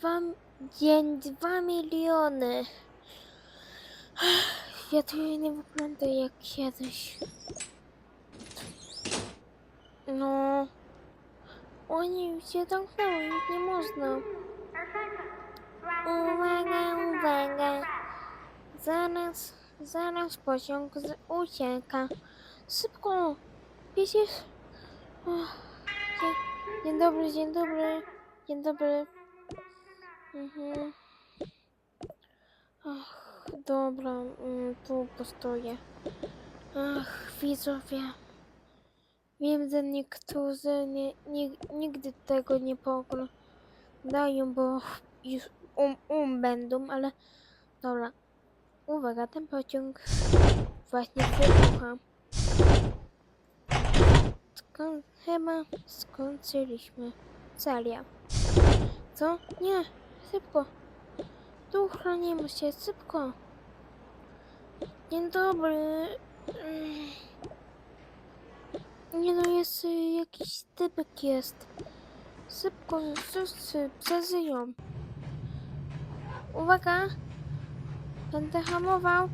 dwa, dzień dwa miliony. Ja tu nie wygląda jak kiedyś. No. Oni się zamknęły, już nie można. Uwaga, uwaga. Zaraz, zaraz pociąg z- ucieka. Szybko. Widzisz? Dzie- Dzień dobry, dzień dobry. Dzień dobry. Mhm. Ach, dobra, mm, tu postoję. Ach, widzowie. Wiem, że niektórzy nie, nie, nigdy tego nie poglądają, bo już um, um będą, ale dobra. Uwaga, ten pociąg właśnie wybucha. Skąd, chyba skończyliśmy. Celia. Co? Nie, szybko. Tu chronimy się, szybko. Dzień dobry. Mm. Nie no, jest jakiś typek jest. Szybko, wszyscy przeżyją. Uwaga! Będę hamował.